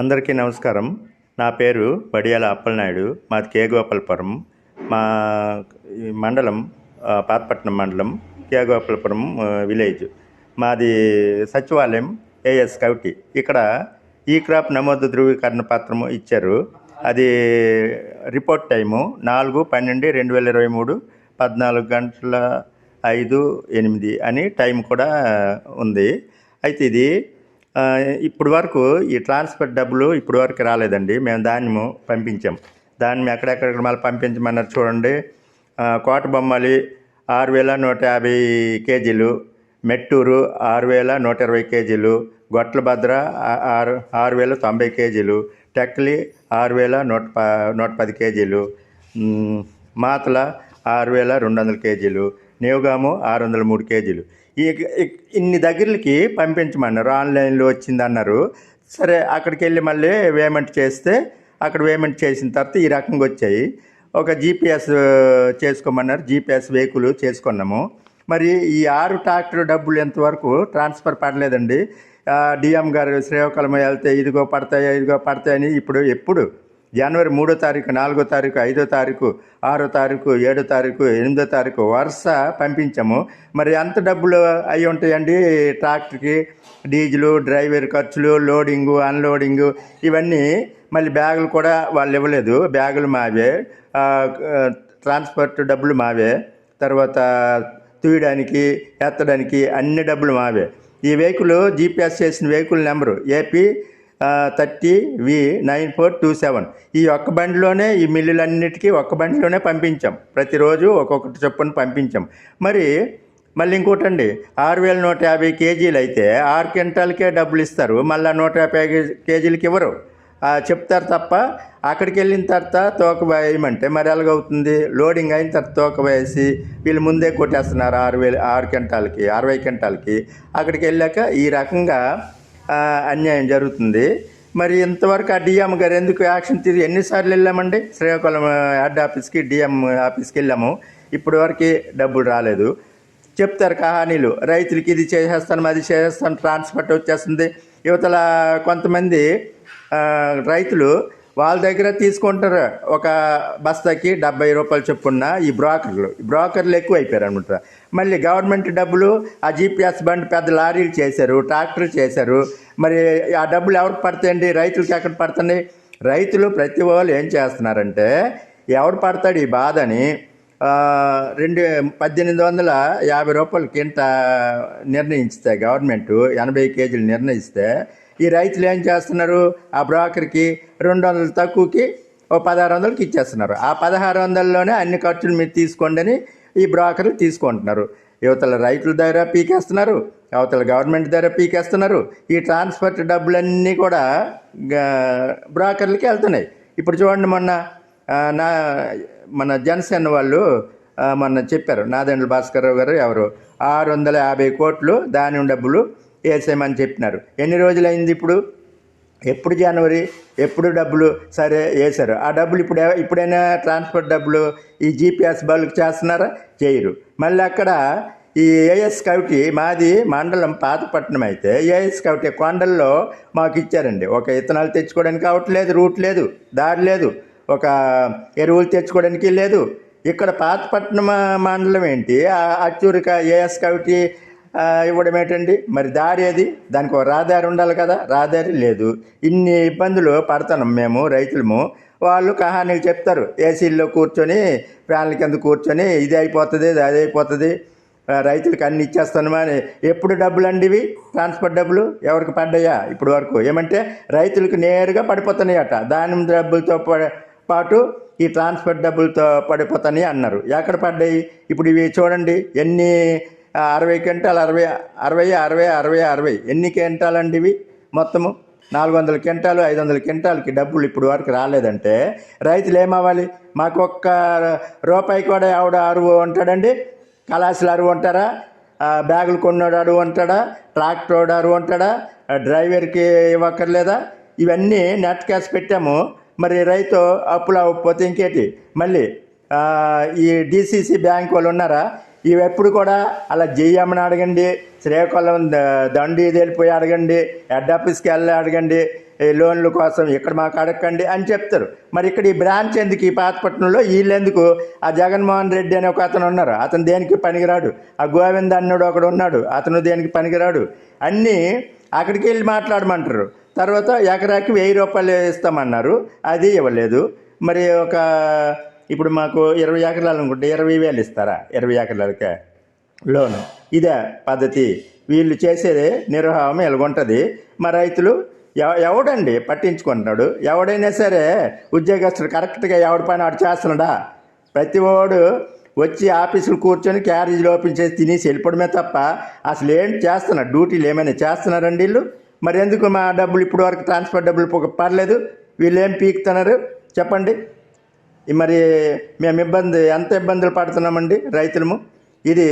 అందరికీ నమస్కారం. నా పేరు బడియాల అప్పలనాయుడు. మాది కేగోపాలపురం. మా ఈ మండలం పాతపట్నం మండలం కే గోపాలపురం విలేజ్. మాది సచివాలయం ఏఎస్ కవిటి. ఇక్కడ ఈ క్రాప్ నమోదు ధృవీకరణ పత్రము ఇచ్చారు. అది రిపోర్ట్ టైము నాలుగు పన్నెండు రెండు వేల ఇరవై మూడు పద్నాలుగు గంటల ఐదు ఎనిమిది అని టైం కూడా ఉంది. అయితే ఇది ఇప్పుడు వరకు ఈ ట్రాన్స్ఫర్ డబ్బులు ఇప్పుడు వరకు రాలేదండి. మేము ధాన్యము పంపించాం. దాన్ని ఎక్కడెక్కడ మళ్ళీ పంపించమన్నారు చూడండి. కోట బొమ్మలి ఆరు వేల నూట యాభై కేజీలు మెట్టూరు ఆరు వేల నూట ఇరవై కేజీలు గొట్లభద్ర భద్ర ఆరు ఆరు వేల తొంభై కేజీలు టెక్లీ ఆరు వేల నూట ప నూట పది కేజీలు మాతల ఆరు వేల రెండు వందల కేజీలు నియోగాము ఆరు వందల మూడు కేజీలు ఈ ఇన్ని దగ్గరకి పంపించమన్నారు. ఆన్లైన్లో వచ్చిందన్నారు. సరే అక్కడికి వెళ్ళి మళ్ళీ పేమెంట్ చేస్తే అక్కడ పేమెంట్ చేసిన తర్వాత ఈ రకంగా వచ్చాయి. ఒక జీపీఎస్ చేసుకోమన్నారు. జీపీఎస్ వెహికల్ చేసుకున్నాము. మరి ఈ ఆరు ట్రాక్టర్ డబ్బులు ఎంతవరకు ట్రాన్స్ఫర్ పడలేదండి. డిఎం గారు శ్రీకాకుళం వెళ్తే ఇదిగో పడతాయి ఇదిగో పడతాయని ఇప్పుడు ఎప్పుడు జనవరి మూడో తారీఖు నాలుగో తారీఖు ఐదో తారీఖు ఆరో తారీఖు ఏడో తారీఖు ఎనిమిదో తారీఖు వరుస పంపించాము. మరి ఎంత డబ్బులు అయి ఉంటాయండి? ట్రాక్టర్కి డీజిలు డ్రైవర్ ఖర్చులు లోడింగు అన్లోడింగు ఇవన్నీ మళ్ళీ బ్యాగులు కూడా వాళ్ళు ఇవ్వలేదు. బ్యాగులు మావే ట్రాన్స్పోర్ట్ డబ్బులు మావే తర్వాత తీయడానికి ఎత్తడానికి అన్ని డబ్బులు మావే. ఈ వెహికల్ జీపీఎస్ చేసిన vehicle number AP thirty V nine four two seven. ఈ ఒక్క బండిలోనే ఈ మిల్లులన్నిటికీ ఒక్క బండిలోనే పంపించాం. ప్రతిరోజు ఒక్కొక్కటి చొప్పున పంపించాం. మరి మళ్ళీ ఇంకోటండి ఆరు వేల నూట యాభై కేజీలు అయితే ఆరు క్వింటాలకే డబ్బులు ఇస్తారు. మళ్ళీ నూట యాభై కేజీలకి ఇవ్వరు. చెప్తారు తప్ప అక్కడికి వెళ్ళిన తర్వాత తోక వేయమంటే మరి ఎలాగవుతుంది? లోడింగ్ అయిన తర్వాత తోక వేసి వీళ్ళు ముందే కొట్టేస్తున్నారు ఆరు వేలు ఆరు క్వింటాలకి అరవై క్వింటాలకి. అక్కడికి వెళ్ళాక ఈ రకంగా అన్యాయం జరుగుతుంది. మరి ఇంతవరకు ఆ డిఎం గారు ఎందుకు యాక్షన్ తీసి ఎన్నిసార్లు వెళ్ళామండి? శ్రీకాకుళం హెడ్ ఆఫీస్కి డిఎం ఆఫీస్కి వెళ్ళాము. ఇప్పటి వరకు డబ్బులు రాలేదు. చెప్తారు కహానీలు. రైతులకి ఇది చేసేస్తాను అది చేసేస్తాను ట్రాన్స్పోర్ట్ వచ్చేస్తుంది. యువతల కొంతమంది రైతులు వాళ్ళ దగ్గర తీసుకుంటారు. ఒక బస్తాకి డెబ్బై రూపాయలు చొప్పున ఈ బ్రోకర్లు. ఈ బ్రోకర్లు ఎక్కువ అయిపోయారు అనమాట. మళ్ళీ గవర్నమెంట్ డబ్బులు ఆ జీపీఎస్ బండ్ పెద్ద లారీలు చేశారు ట్రాక్టర్లు చేశారు. మరి ఆ డబ్బులు ఎవరికి పడతాయండి? రైతులకి ఎక్కడ పడుతున్నాయి రైతులు ప్రతి వాళ్ళు ఏం చేస్తున్నారంటే ఎవడు పడతాడు ఈ బాధని రెండు పద్దెనిమిది వందల యాభై రూపాయలు కింట నిర్ణయిస్తే గవర్నమెంట్ ఎనభై కేజీలు నిర్ణయిస్తే ఈ రైతులు ఏం చేస్తున్నారు? ఆ బ్రోకర్కి రెండు వందలు తక్కువకి ఓ పదహారు వందలకి ఇచ్చేస్తున్నారు. ఆ పదహారు వందల్లోనే అన్ని ఖర్చులు మీరు తీసుకోండి అని ఈ బ్రోకర్లు తీసుకుంటున్నారు. యువతల రైతుల దగ్గర పీకేస్తున్నారు అవతల గవర్నమెంట్ దగ్గర పీకేస్తున్నారు. ఈ ట్రాన్స్పోర్ట్ డబ్బులన్నీ కూడా బ్రోకర్లకి వెళ్తున్నాయి. ఇప్పుడు చూడండి మొన్న నా మన జనసేన వాళ్ళు మొన్న చెప్పారు నాదెండ్ల భాస్కర్ రావు గారు ఎవరు ఆరు వందల యాభై కోట్లు దాని డబ్బులు వేసేయమని చెప్పినారు. ఎన్ని రోజులైంది ఇప్పుడు? ఎప్పుడు జనవరి? ఎప్పుడు డబ్బులు? సరే వేశారు. ఆ డబ్బులు ఇప్పుడు ఇప్పుడైనా ట్రాన్స్పోర్ట్ డబ్బులు ఈ జీపీఎస్ బల్క్ చేస్తున్నారా? చేయరు. మళ్ళీ అక్కడ ఈ ఏఎస్ కవిటి మాది మండలం పాతపట్నం అయితే ఏఎస్ కవిటి కొండల్లో మాకు ఇచ్చారండి. ఒక ఇత్తనాలు తెచ్చుకోవడానికి అవట్లేదు రూట్ లేదు దారి లేదు. ఒక ఎరువులు తెచ్చుకోవడానికి లేదు. ఇక్కడ పాతపట్నం మండలం ఏంటి? అచ్చూరిక ఏఎస్ కవిటి ఇవ్వడం ఏంటండి? మరి దారి ఏది? దానికి ఒక రహదారి ఉండాలి కదా? రహదారి లేదు. ఇన్ని ఇబ్బందులు పడతాం మేము రైతులము. వాళ్ళు కహానీలు చెప్తారు. ఏసీల్లో కూర్చొని ఫ్యాన్ల కింద కూర్చొని ఇది అయిపోతుంది అది అయిపోతుంది. రైతులకు అన్ని ఇచ్చేస్తాను అని ఎప్పుడు డబ్బులు అండి ఇవి? ట్రాన్స్ఫర్ డబ్బులు ఎవరికి పడ్డాయా ఇప్పుడు వరకు? ఏమంటే రైతులకు నేరుగా పడిపోతున్నాయట. దాని డబ్బులతో పాటు ఈ ట్రాన్స్ఫర్ డబ్బులతో పడిపోతాయి అన్నారు. ఎక్కడ పడ్డాయి? ఇప్పుడు ఇవి చూడండి. ఎన్ని అరవై క్వింటాలు అరవై అరవై అరవై అరవై అరవై. ఎన్ని క్వింటాలు అండి ఇవి మొత్తము? నాలుగు వందల క్వింటాలు ఐదు వందల క్వింటాలకి డబ్బులు ఇప్పుడు వరకు రాలేదంటే రైతులు ఏమవ్వాలి? మాకు ఒక్క రూపాయి కూడా ఆవిడ అరువు ఉంటాడండి కళాశాల అరువు ఉంటారా బ్యాగులు కొన్నాడు అరువు ఉంటాడా ట్రాక్టర్ వాడు అరువు ఉంటాడా డ్రైవర్కి ఇవ్వక్కర్లేదా? ఇవన్నీ నెట్ క్యాష్ పెట్టాము. మరి రైతు అప్పులు అవ్వకపోతే ఇంకేటి? మళ్ళీ ఈ డిసిసి బ్యాంక్ వాళ్ళు ఉన్నారా? ఇవి ఎప్పుడు కూడా అలా జేయమ్మని అడగండి శ్రీకాకుళం దండి వెళ్ళిపోయి అడగండి హెడ్ ఆఫీస్కి వెళ్ళి అడగండి ఈ లోన్ల కోసం ఇక్కడ మాకు అడగండి అని చెప్తారు. మరి ఇక్కడ ఈ బ్రాంచ్ ఎందుకు ఈ పాతపట్నంలో? వీళ్ళు ఎందుకు ఆ జగన్మోహన్ రెడ్డి అనే ఒక అతను ఉన్నారు. అతను దేనికి పనికిరాడు? ఆ గోవింద్ అన్నడు ఒకడు ఉన్నాడు. అతను దేనికి పనికిరాడు? అన్నీ అక్కడికి వెళ్ళి మాట్లాడమంటారు. తర్వాత ఎకరాకి వెయ్యి రూపాయలు ఇస్తామన్నారు. అది ఇవ్వలేదు. మరి ఒక ఇప్పుడు మాకు ఇరవై ఎకరాలు అనుకుంటే ఇరవై వేలు ఇస్తారా? ఇరవై ఎకరాలకే లోను. ఇదే పద్ధతి. వీళ్ళు చేసేది నిర్వాహం ఎలాగుంటుంది. మా రైతులు ఎవ- ఎవడండి పట్టించుకుంటున్నాడు? ఎవడైనా సరే ఉద్యోగస్తుడు కరెక్ట్గా ఎవడి పని ఆడు చేస్తున్నాడా? ప్రతి వాడు వచ్చి ఆఫీసులు కూర్చొని క్యారేజీలు ఓపెన్ చేసి తినేసి వెళ్ళిపోవడమే తప్ప అసలు ఏంటి చేస్తున్నారు డ్యూటీలు ఏమైనా చేస్తున్నారండి వీళ్ళు? మరి ఎందుకు మా డబ్బులు ఇప్పుడు వరకు ట్రాన్స్ఫర్ డబ్బులు పర్లేదు వీళ్ళు ఏం పీకుతున్నారు? చెప్పండి. మరి మేము ఇబ్బంది ఎంత ఇబ్బందులు పడుతున్నామండి రైతులము? ఇది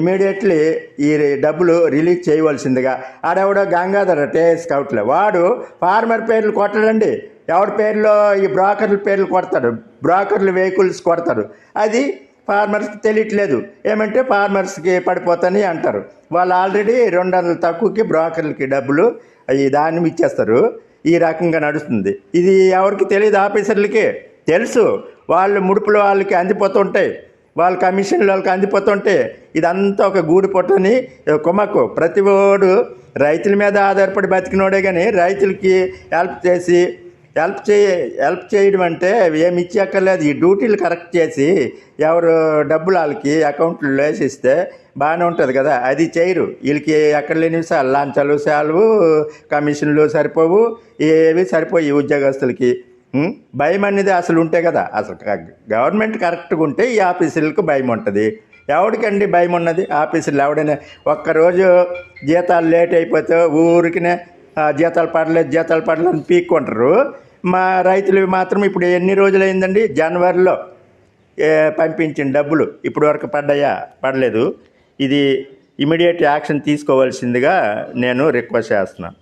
ఇమీడియట్లీ ఈ డబ్బులు రిలీజ్ చేయవలసిందిగా. ఆడెవడో గంగాధర టేఎస్ స్కౌట్లో. వాడు ఫార్మర్ పేర్లు కొట్టడండి. ఎవడి పేర్లో ఈ బ్రోకర్ల పేర్లు కొడతాడు? బ్రోకర్లు వెహికల్స్ కొడతాడు. అది ఫార్మర్స్కి తెలియట్లేదు. ఏమంటే ఫార్మర్స్కి పడిపోతాని అంటారు. వాళ్ళు ఆల్రెడీ రెండు వందల తక్కువకి బ్రోకర్లకి డబ్బులు ఈ దాన్ని ఇచ్చేస్తారు. ఈ రకంగా నడుస్తుంది. ఇది ఎవరికి తెలియదు ఆఫీసర్లకి. తెలుసు. వాళ్ళు ముడుపులు వాళ్ళకి అందిపోతుంటాయి. వాళ్ళ కమిషన్లు వాళ్ళకి అందిపోతుంటే ఇదంతా ఒక గూడు పొట్టని కుమ్మకు ప్రతి ఓడు రైతుల మీద ఆధారపడి బతికినోడే కానీ రైతులకి హెల్ప్ చేసి హెల్ప్ చేయ హెల్ప్ చేయడం అంటే ఏమి ఇచ్చేక్కర్లేదు. ఈ డ్యూటీలు కరెక్ట్ చేసి ఎవరు డబ్బులు వాళ్ళకి అకౌంట్లో వేసిస్తే బాగానే ఉంటుంది కదా. అది చేయరు. వీళ్ళకి ఎక్కడ లేని సార్ లాంచాలు సెలవు కమిషన్లు సరిపోవు. ఏవి సరిపోయి ఉద్యోగస్తులకి. భయం అనేది అసలు ఉంటే కదా. అసలు గవర్నమెంట్ కరెక్ట్గా ఉంటే ఈ ఆఫీసులకు భయం ఉంటుంది. ఎవరికండి భయం ఉన్నది? ఆఫీసులు ఎవడైనా ఒక్కరోజు జీతాలు లేట్ అయిపోతే ఊరికినే జీతాలు పడలేదు జీతాలు పడలేదు అని పీక్కుంటారు. మా రైతులు మాత్రం ఇప్పుడు ఎన్ని రోజులు అయిందండి జనవరిలో పంపించిన డబ్బులు ఇప్పుడు వరకు పడ్డాయా? పడలేదు. ఇది ఇమీడియట్ యాక్షన్ తీసుకోవాల్సిందిగా నేను రిక్వెస్ట్ చేస్తున్నాను.